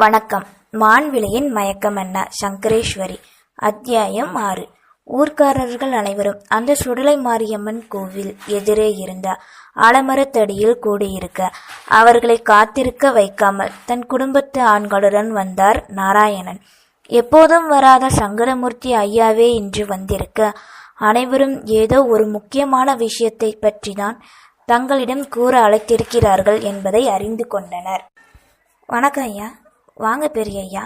வணக்கம். மான்விளையின் மயக்கம் என்ன? சங்கரேஸ்வரி. அத்தியாயம் ஆறு. ஊர்க்காரர்கள் அனைவரும் அந்த சுடலை மாரியம்மன் கோவில் எதிரே இருந்த ஆலமரத்தடியில் கூடியிருக்க அவர்களை காத்திருக்க வைக்காமல் தன் குடும்பத்து ஆண்களுடன் வந்தார் நாராயணன். எப்போதும் வராத சங்கரமூர்த்தி ஐயாவே இன்று வந்திருக்க அனைவரும் ஏதோ ஒரு முக்கியமான விஷயத்தை பற்றிதான் தங்களிடம் கூற அழைத்திருக்கிறார்கள் என்பதை அறிந்து கொண்டனர். வணக்கம் ஐயா. வாங்க பெரியய்யா.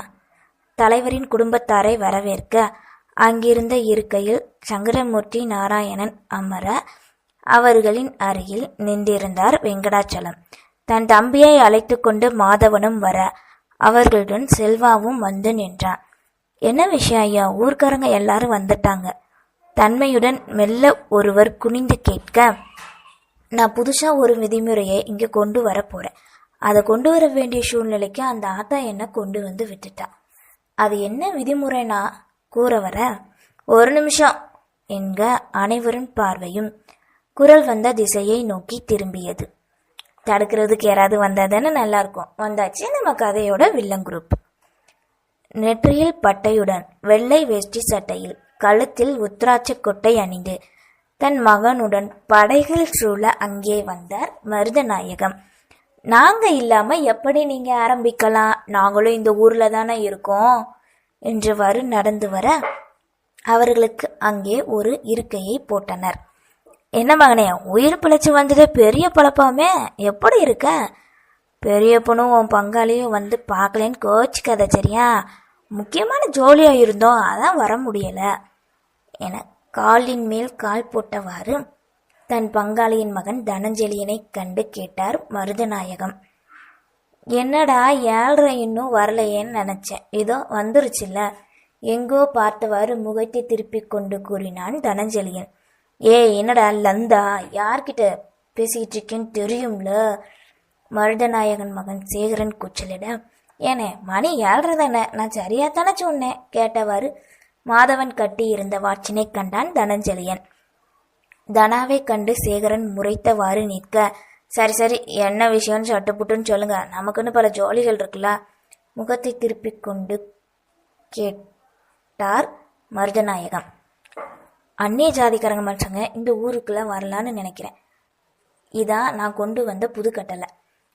தலைவரின் குடும்பத்தாரை வரவேற்க. அங்கிருந்த இருக்கையில் சங்கரமூர்த்தி நாராயணன் அமர அவர்களின் அருகில் நின்றிருந்தார் வெங்கடாச்சலம். தன் தம்பியை அழைத்து கொண்டு மாதவனும் வர அவர்களுடன் செல்வாவும் வந்து நின்றான். என்ன விஷயம் ஐயா? ஊர்க்காரங்க எல்லாரும் வந்துட்டாங்க. தன்மையுடன் மெல்ல ஒருவர் குனிந்து கேட்க நான் புதுசாக ஒரு விதிமுறையை இங்கே கொண்டு வர போகிறேன் அதை கொண்டு வர வேண்டிய சூழ்நிலைக்கு அந்த ஆத்தா என்னை கொண்டு வந்து விட்டுட்டா. அது என்ன விதிமுறைனா கூற வர ஒரு நிமிஷம் என்க அனைவரின் பார்வையும் குரல் வந்த திசையை நோக்கி திரும்பியது. தடுக்கிறதுக்கு யாராவது வந்தால் தானே நல்லா இருக்கும் வந்தாச்சு நம்ம கதையோட வில்லன் குரூப் நெற்றியில் பட்டையுடன் வெள்ளை வேஷ்டி சட்டையில் கழுத்தில் உத்ராட்ச கொட்டை அணிந்து தன் மகனுடன் படைகள் சூழ அங்கே வந்தார் மருதநாயகம். நாங்கள் இல்லாமல் எப்படி நீங்கள் ஆரம்பிக்கலாம்? நாங்களும் இந்த ஊரில் தானே இருக்கோம். என்றவாறு நடந்து வர அவர்களுக்கு அங்கே ஒரு இருக்கையை போட்டனர். என்ன மகனே உயிர் பிழைச்சி வந்தது பெரிய பழப்பமே. எப்படி இருக்க? பெரியப்பனும் உன் பங்காளியும் வந்து பார்க்கலேன்னு கோச்சிக்காத சரியா? முக்கியமான ஜோலியாக இருந்தோம் அதான் வர முடியலை. என காலின் மேல் கால் போட்டவாறு தன் பங்காளியின் மகன் தனஞ்சலியனை கண்டு கேட்டார் மருதநாயகம். என்னடா ஏழ்ரை இன்னும் வரலையேன்னு நினச்சேன் இதோ வந்துருச்சுல்ல. எங்கோ பார்த்தவாறு முகத்தை திருப்பிக் கொண்டு கூறினான் தனஞ்சலியன் ஏ என்னடா லந்தா? யார்கிட்ட பேசிக்கிட்டு இருக்கேன்னு தெரியும்ல? மருதநாயகன் மகன் சேகரன் கூச்சலிட. ஏனே மணி ஏழ்ரை தானே நான் சரியா தானே சொன்னேன்? கேட்டவாறு மாதவன் கட்டி இருந்த வாட்சினை கண்டான் தனஞ்சலியன் தனாவை கண்டு சேகரன் முறைத்தவாறு நிற்க சரி சரி என்ன விஷயம்னு சட்டுப்புட்டுன்னு சொல்லுங்க. நமக்குன்னு பல ஜோலிகள் இருக்குல்ல? முகத்தை திருப்பிக் கொண்டு கேட்டார் மருதநாயகம். அந்நிய ஜாதிக்காரங்க மனுஷங்க இந்த ஊருக்குள்ள வரலான்னு நினைக்கிறேன். இதான் நான் கொண்டு வந்த புது கட்டளை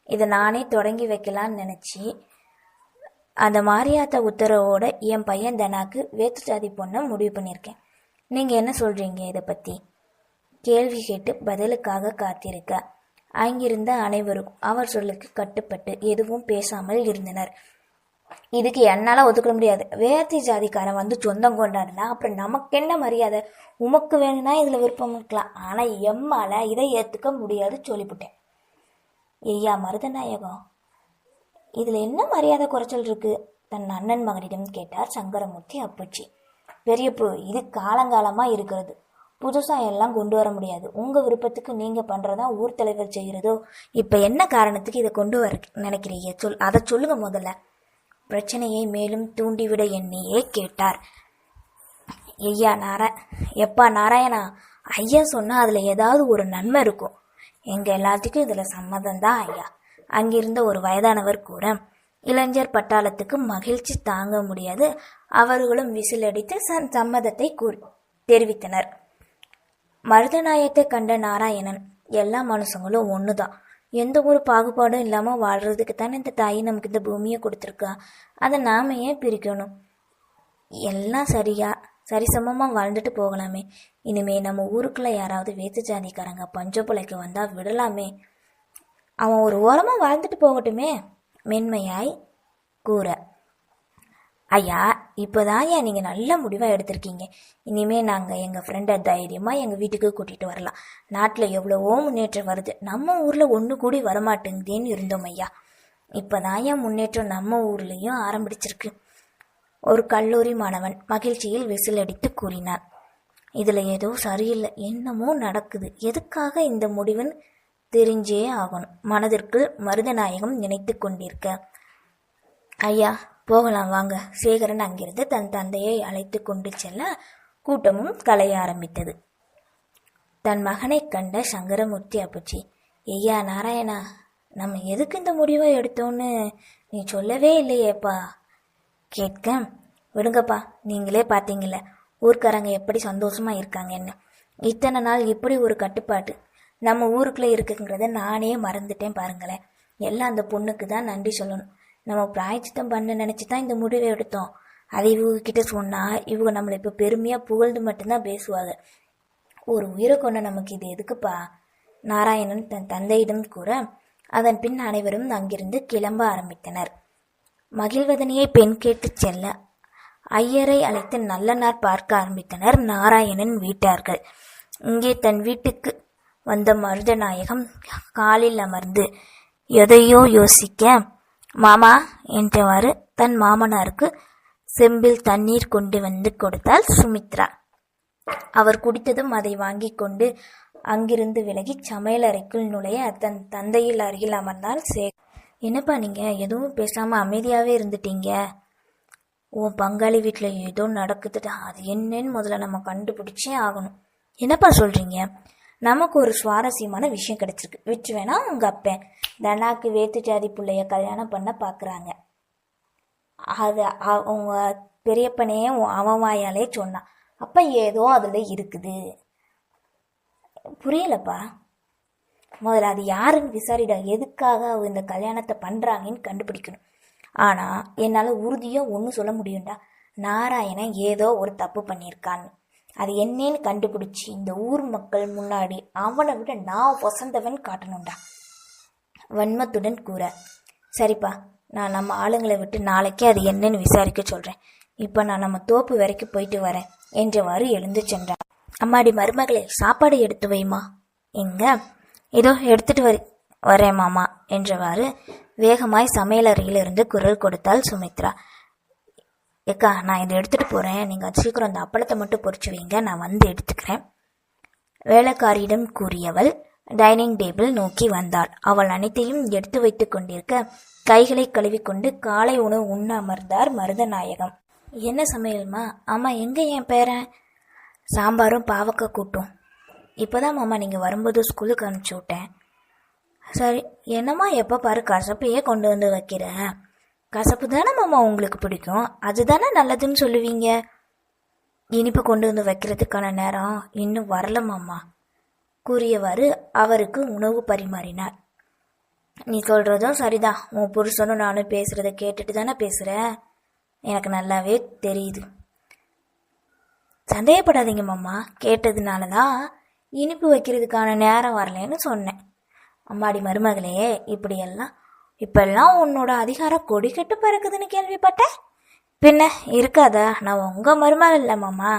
இதை நானே தொடங்கி வைக்கலான்னு நினச்சி அந்த மாரியாத்தா உத்தரவோட என் பையன் தனாக்கு வேத்து ஜாதி பொண்ணை முடிவு பண்ணியிருக்கேன். நீங்கள் என்ன சொல்கிறீங்க இதை பற்றி கேள்வி கேட்டு பதிலுக்காக காத்திருக்க. அங்கிருந்த அனைவரும் அவர் சொல்லுக்கு கட்டுப்பட்டு எதுவும் பேசாமல் இருந்தனர். இதுக்கு என்னால் ஒத்துக்க முடியாது. வேர்த்தி ஜாதிக்காரன் வந்து சொந்தம் கொண்டாடுனா அப்புறம் நமக்கு என்ன மரியாதை? உமக்கு வேணும்னா இதில் விருப்பம் இருக்கலாம். ஆனால் எம்மால இதை ஏற்றுக்க முடியாது சொல்லிவிட்டேன். ஐயா மருதநாயகம் இதில் என்ன மரியாதை குறைச்சல் இருக்கு? தன் அண்ணன் மகனிடம் கேட்டார் சங்கரமூர்த்தி அப்பச்சி. பெரியப்பு இது காலங்காலமாக இருக்கிறது. புதுசாக எல்லாம் கொண்டு வர முடியாது. உங்கள் விருப்பத்துக்கு நீங்கள் பண்ணுறதா ஊர் தலைவர் செய்கிறதோ இப்போ என்ன காரணத்துக்கு இதை கொண்டு வர நினைக்கிறீங்க? சொல் அதை சொல்லுங்க முதல்ல. பிரச்சனையை மேலும் தூண்டிவிட எண்ணியே கேட்டார். ஐயா நாரா எப்பா நாராயணா ஐயா சொன்னால் அதில் ஏதாவது ஒரு நன்மை இருக்கும். எங்கள் எல்லாத்துக்கும் இதில் சம்மதம் தான் ஐயா. அங்கிருந்த ஒரு வயதானவர் கூட இளைஞர் பட்டாளத்துக்கு மகிழ்ச்சி தாங்க முடியாது. அவர்களும் விசிலடித்து சன் சம்மதத்தை கூ தெரிவித்தனர். மருதநாயத்தை கண்ட நாராயணன் எல்லா மனுஷங்களும் ஒன்று தான் எந்த ஒரு பாகுபாடும் இல்லாமல் வாழ்கிறதுக்கு தானே இந்த தாய் நமக்கு இந்த பூமியை கொடுத்துருக்கா. அதை நாம ஏன் பிரிக்கணும்? எல்லாம் சரியா சரிசமமாக வாழ்ந்துட்டு போகலாமே. இனிமே நம்ம ஊருக்குள்ளே யாராவது வேத்து ஜாதிக்காரங்க பஞ்ச பிழைக்க வந்தால் விடலாமே. அவன் ஒரு ஓரமாக வாழ்ந்துட்டு போகட்டுமே. மென்மையாய் கூற. ஐயா இப்போதான் ஏன் நீங்கள் நல்ல முடிவாக எடுத்திருக்கீங்க? இனிமேல் நாங்கள் எங்கள் ஃப்ரெண்டை தைரியமாக எங்கள் வீட்டுக்கு கூட்டிகிட்டு வரலாம். நாட்டில் எவ்வளவோ முன்னேற்றம் வருது. நம்ம ஊரில் ஒன்று கூடி வரமாட்டேங்குதேன்னு இருந்தோம் ஐயா. இப்போதான் ஏன் முன்னேற்றம் நம்ம ஊர்லேயும் ஆரம்பிச்சிருக்கு. ஒரு கல்லூரி மாணவன் மகிழ்ச்சியில் விசிலடித்து கூறினான். இதில் ஏதோ சரியில்லை. என்னமோ நடக்குது. எதுக்காக இந்த முடிவுன்னு தெரிஞ்சே ஆகணும். மனதிற்குள் மருதநாயகம் நினைத்து கொண்டிருக்க. ஐயா போகலாம் வாங்க. சேகரன் அங்கிருந்து தன் தந்தையை அழைத்து கொண்டு செல்ல கூட்டமும் கலைய ஆரம்பித்தது. தன் மகனை கண்ட சங்கரமூர்த்தி அப்பச்சி ஐயா நாராயணா நம்ம எதுக்கு இந்த முடிவை எடுத்தோன்னு நீ சொல்லவே இல்லையேப்பா? கேட்க விடுங்கப்பா நீங்களே பார்த்தீங்கல்ல ஊர்க்காரங்க எப்படி சந்தோஷமா இருக்காங்கன்னு. இத்தனை நாள் இப்படி ஒரு கட்டுப்பாடு நம்ம ஊருக்குள்ளே இருக்குங்கிறத நானே மறந்துட்டேன் பாருங்களேன். எல்லாம் அந்த பொண்ணுக்கு தான் நன்றி சொல்லணும். நம்ம பிராயச்சித்தம் பண்ண நினச்சி தான் இந்த முடிவை எடுத்தோம். அதை இவங்க கிட்ட சொன்னால் இவங்க நம்மளை இப்போ பெருமையாக புகழ்ந்து மட்டும்தான் பேசுவாங்க. ஒரு உயிரை கொண்ட நமக்கு இது எதுக்குப்பா? நாராயணன் தன் தந்தையிடம் கூற அதன் பின் அனைவரும் அங்கிருந்து கிளம்ப ஆரம்பித்தனர். மகிழ்வதனையை பெண் கேட்டுச் செல்ல ஐயரை அழைத்து நல்ல நாள் பார்க்க ஆரம்பித்தனர் நாராயணன் வீட்டார்கள். இங்கே தன் வீட்டுக்கு வந்த மருதநாயகம் காலில் அமர்ந்து எதையோ யோசிக்க மாமா என்றவாறு தன் மாமனாருக்கு செம்பில் தண்ணீர் கொண்டு வந்து கொடுத்தாள் சுமித்ரா. அவர் குடித்ததும் அதை வாங்கி கொண்டு அங்கிருந்து விலகி சமையலறைக்குள் நுழைய தன் தந்தையில் அருகில் அமர்ந்தால் சே. என்னப்பா நீங்க? எதுவும் பேசாம அமைதியாவே இருந்துட்டீங்க. உன் பங்காளி வீட்டில் ஏதோ நடக்குதுடா. அது என்னன்னு முதல்ல நம்ம கண்டுபிடிச்சே ஆகணும். என்னப்பா சொல்றீங்க? நமக்கு ஒரு சுவாரஸ்யமான விஷயம் கிடைச்சிருக்கு. விற்று வேணா உங்க அப்பேன். தனாக்கு வேத்து ஜாதி பிள்ளைய கல்யாணம் பண்ண பார்க்குறாங்க அது அவங்க பெரியப்பனே அவன் வாயாலே சொன்னான். அப்ப ஏதோ அதுல இருக்குது. புரியலப்பா. முதல்ல அது யாருன்னு விசாரிடா. எதுக்காக அவ இந்த கல்யாணத்தை பண்றாங்கன்னு கண்டுபிடிக்கணும். ஆனா என்னால உறுதியா ஒன்றும் சொல்ல முடியும்டா. நாராயணன் ஏதோ ஒரு தப்பு பண்ணியிருக்கான்னு. அது என்னன்னு கண்டுபிடிச்சி இந்த ஊர் மக்கள் முன்னாடி அவனை விட நான் வசந்தவன் காட்டணும்டா. வன்மத்துடன் கூற சரிப்பா நான் நம்ம ஆளுங்களை விட்டு நாளைக்கே அது என்னன்னு விசாரிக்க சொல்கிறேன் இப்போ நான் நம்ம தோப்பு வரைக்கும் போயிட்டு வரேன் என்றவாறு எழுந்து சென்றான். அம்மாடி மருமகளே சாப்பாடு எடுத்து வைமா? எங்க? இதோ எடுத்துட்டு வரி வரேன் மாமா என்றவாறு வேகமாய் சமையலறையிலிருந்து குரல் கொடுத்தாள் சுமித்ரா. ஏக்கா நான் இதை எடுத்துகிட்டு போகிறேன் நீங்கள் சீக்கிரம் அந்த அப்பளத்தை மட்டும் பொறிச்சு வைங்க. நான் வந்து எடுத்துக்கிறேன். வேலைக்காரியிடம் கூறியவள் டைனிங் டேபிள் நோக்கி வந்தாள். அவள் அனைத்தையும் எடுத்து வைத்து கொண்டிருக்க கைகளை கழுவிக்கொண்டு காலை உணவு உண்ண அமர்ந்தார் மருதநாயகம். என்ன சமையல்மா? அம்மா எங்கே என் பேரன் சாம்பாரும் பாவக்காய் கூட்டும். இப்போதான் மாமா நீங்கள் வரும்போது ஸ்கூலுக்கு அனுப்பிச்சி விட்டேன். சரி என்னம்மா? எப்போ பாரு கசப்பையே கொண்டு வந்து வைக்கிறேன் கசப்பு தானே மாமா உங்களுக்கு பிடிக்கும்? அதுதானே நல்லதுன்னு சொல்லுவீங்க? இனிப்பு கொண்டு வந்து வைக்கிறதுக்கான நேரம் இன்னும் வரல மாமா. கூறியவாறு அவருக்கு உணவு பரிமாறினார். நீ சொல்கிறதும் சரிதான். உன் புருஷனும் நானும் பேசுகிறத கேட்டுட்டு தானே பேசுகிறேன் எனக்கு நல்லாவே தெரியுது. சந்தேகப்படாதீங்க மாமா. கேட்டதுனால தான் இனிப்பு வைக்கிறதுக்கான நேரம் வரலன்னு சொன்னேன். அம்மாடி மருமகளே இப்படியெல்லாம் இப்பெல்லாம் உன்னோட அதிகாரம் கொடி கெட்டு பிறக்குதுன்னு கேள்விப்பட்டேன். பின்ன இருக்காதா? நான் உங்க மருமகள் இல்லை மாமா.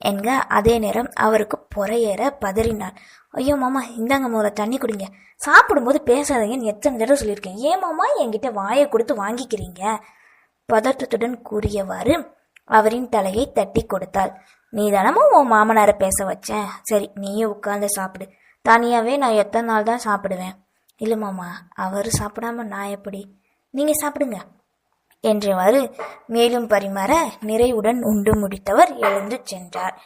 என்க அதே நேரம் அவருக்கு புறையேற பதறினார் ஐயோ மாமா இந்தாங்க முதல்ல தண்ணி குடிங்க. சாப்பிடும்போது பேசாதீங்கன்னு எத்தனை தடவை சொல்லியிருக்கேன். ஏன் மாமா என்கிட்ட வாயை கொடுத்து வாங்கிக்கிறீங்க? பதற்றத்துடன் கூறியவாறு அவரின் தலையை தட்டி கொடுத்தாள். நீ தானமும் உன் மாமனாரை பேச வச்சேன் சரி நீயும் உட்கார்ந்து சாப்பிடு. தனியாகவே நான் எத்தனை நாள் தான் சாப்பிடுவேன். இல்லை மாமா அவர் சாப்பிடாம நான் எப்படி? நீங்கள் சாப்பிடுங்க. என்றவாறு மேலும் பரிமாற நிறைவுடன் உண்டு முடித்தவர் எழுந்து சென்றார்.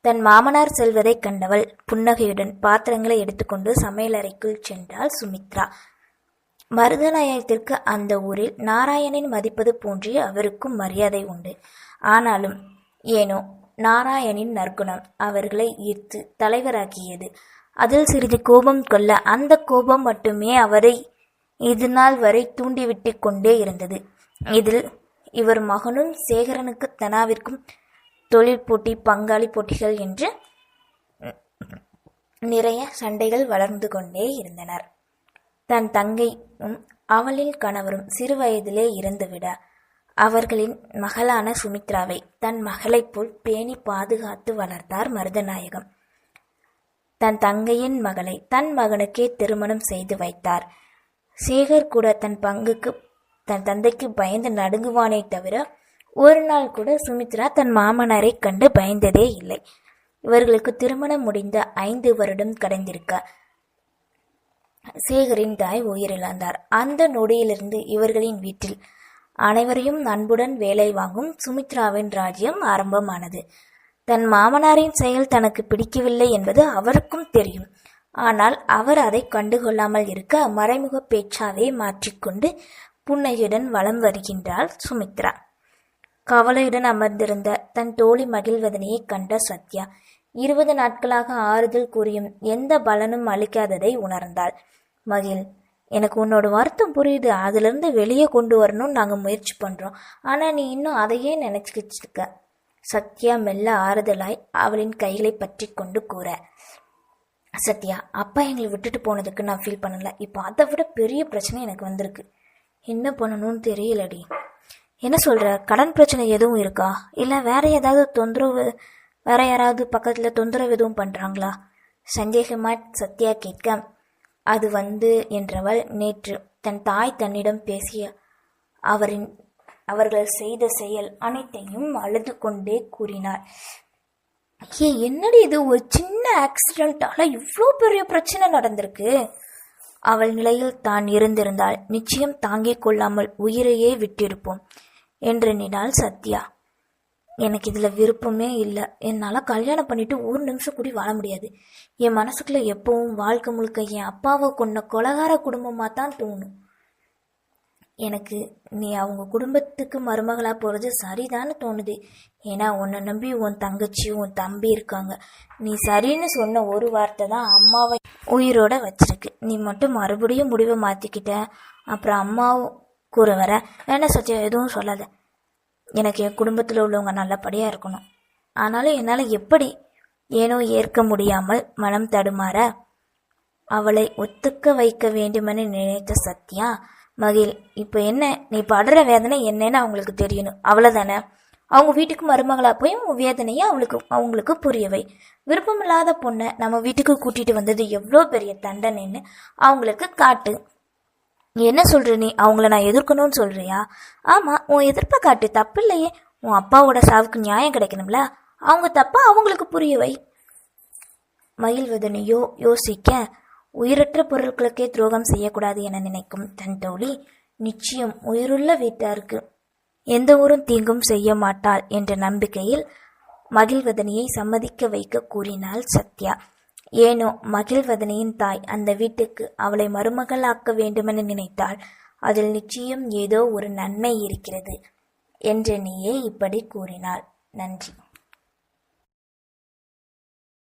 தன் மாமனார் செல்வதைக் கண்டவள் புன்னகையுடன் பாத்திரங்களை எடுத்துக்கொண்டு சமையலறைக்குள் சென்றாள் சுமித்ரா. மருதநாயகத்திற்கு அந்த ஊரில் நாராயணன் மதிப்பது போன்றே அவருக்கும் மரியாதை உண்டு. ஆனாலும் ஏனோ நாராயணின் நற்குணம் அவர்களை ஈர்த்து தலைவராக்கியது. அதில் சிறிது கோபம் கொள்ள அந்த கோபம் மட்டுமே அவரை இது நாள் வரை தூண்டிவிட்டு கொண்டே இருந்தது. இதில் இவர் மகனும் சேகரனுக்கு தனாவிற்கும் தொழில் போட்டி பங்காளி போட்டிகள் என்று நிறைய சண்டைகள் வளர்ந்து கொண்டே இருந்தனர். தன் தங்கையும் அவளின் கணவரும் சிறு வயதிலே இறந்துவிட அவர்களின் மகளான சுமித்ராவை தன் மகளைப் போல் பேணி பாதுகாத்து வளர்த்தார் மருதநாயகம். தன் தங்கையின் மகளை தன் மகனுக்கே திருமணம் செய்து வைத்தார். சேகர் கூட தன் பங்குக்கு தன் தந்தைக்கு பயந்து நடுங்குவானே தவிர ஒரு நாள் கூட சுமித்ரா தன் மாமனாரை கண்டு பயந்ததே இல்லை. இவர்களுக்கு திருமணம் முடிந்த ஐந்து வருடம் கடந்திருக்க சேகரின் தாய் உயிரிழந்தார். அந்த நொடியிலிருந்து இவர்களின் வீட்டில் அனைவரையும் அன்புடன் வேலை வாங்கும் சுமித்ராவின் ராஜ்யம் ஆரம்பமானது. தன் மாமனாரின் செயல் தனக்கு பிடிக்கவில்லை என்பது அவருக்கும் தெரியும். ஆனால் அவர் அதை கண்டுகொள்ளாமல் இருக்க மறைமுக பேச்சாவே மாற்றிக்கொண்டு புன்னையுடன் வலம் வருகின்றாள் சுமித்ரா. கவலையுடன் அமர்ந்திருந்த தன் தோழி மகிழ்வதனையை கண்ட சத்யா இருபது நாட்களாக ஆறுதல் கூறியும் எந்த பலனும் அளிக்காததை உணர்ந்தாள். மகிழ் எனக்கு உன்னோட வருத்தம் புரியுது. அதிலிருந்து வெளியே கொண்டு வரணும்னு நாங்கள் முயற்சி பண்ணுறோம் ஆனால் நீ இன்னும் அதையே நினச்சிக்கிட்டு இருக்க. சத்யா மெல்ல ஆறுதலாய் அவளின் கைகளை பற்றி கொண்டு கூற சத்யா அப்பா எங்களை விட்டுட்டு போனதுக்கு நான் ஃபீல் பண்ணல. இப்போ அதை விட பெரிய பிரச்சனை எனக்கு வந்திருக்கு. என்ன பண்ணணும்னு தெரியலடி. என்ன சொல்ற? கடன் பிரச்சனை எதுவும் இருக்கா? இல்லை வேற ஏதாவது தொந்தரவு வேற யாராவது பக்கத்தில் தொந்தரவு எதுவும் பண்ணுறாங்களா சந்தேகமாய் சத்யா கேட்க அது வந்து என்றவள் நேற்று தன் தாய் தன்னிடம் பேசிய அவரின் அவர்கள் செய்த செயல் அனைத்தையும் அழுது கொண்டே கூறினார். ஏ என்னடி இது? ஒரு சின்ன ஆக்சிடென்டால இவ்வளோ பெரிய பிரச்சனை நடந்திருக்கு. அவள் நிலையில் தான் இருந்திருந்தால் நிச்சயம் தாங்கிக் கொள்ளாமல் உயிரையே விட்டிருப்போம் என்று நினால் சத்யா. எனக்கு இதில் விருப்பமே இல்லை. என்னால் கல்யாணம் பண்ணிட்டு ஒரு நிமிஷம் கூடி வாழ முடியாது. என் மனசுக்குள்ள எப்பவும் வாழ்க்கை முழுக்க என் அப்பாவை கொண்ட கொலகார குடும்பமாக தான் தோணும். எனக்கு நீ அவங்க குடும்பத்துக்கு மருமகளாக போகிறது சரிதான்னு தோணுது. ஏன்னா உன்னை நம்பி உன் தங்கச்சி உன் தம்பி இருக்காங்க. நீ சரின்னு சொன்ன ஒரு வார்த்தை தான் அம்மாவை உயிரோட வச்சிருக்கு. நீ மட்டும் மறுபடியும் முடிவை மாற்றிக்கிட்ட அப்புறம் அம்மாவும் கூற வர. வேணா சத்தியா எதுவும் சொல்லாத. எனக்கு என் குடும்பத்தில் உள்ளவங்க நல்லபடியாக இருக்கணும். ஆனாலும் என்னால் எப்படி ஏனோ ஏற்க முடியாமல் மனம் தடுமாற? அவளை ஒத்துக்க வைக்க வேண்டுமென நினைத்த சத்யா மகிழ் இப்போ என்ன? நீ படுற வேதனை என்னன்னு அவங்களுக்கு தெரியணும். அவ்வளோதானே அவங்க வீட்டுக்கு மருமகளாக போய் உன் வேதனையை அவளுக்கு அவங்களுக்கு புரியவை விருப்பமில்லாத பொண்ணை நம்ம வீட்டுக்கு கூட்டிட்டு வந்தது எவ்வளோ பெரிய தண்டனைன்னு அவங்களுக்கு காட்டு. என்ன சொல்கிற நீ? அவங்கள நான் எதிர்க்கணும்னு சொல்கிறியா ஆமாம் உன் எதிர்ப்பை காட்டு. தப்பு இல்லையே. உன் அப்பாவோட சாவுக்கு நியாயம் கிடைக்கணும்ல? அவங்க தப்பா அவங்களுக்கு புரியவை மகிழ்வதனையோ யோசிக்க. உயிரற்ற பொருட்களுக்கே துரோகம் செய்யக்கூடாது என நினைக்கும் தன் தோழி நிச்சயம் உயிருள்ள வீட்டாருக்கு எந்த ஊரும் தீங்கும் செய்ய மாட்டாள் என்ற நம்பிக்கையில் மகிழ்வதனியை சம்மதிக்க வைக்க கூறினாள் சத்யா. ஏனோ மகிழ்வதனியின் தாய் அந்த வீட்டுக்கு அவளை மருமகளாக்க வேண்டுமென நினைத்தால் அதில் நிச்சயம் ஏதோ ஒரு நன்மை இருக்கிறது என்றெண்ணியே இப்படி கூறினாள். நன்றி.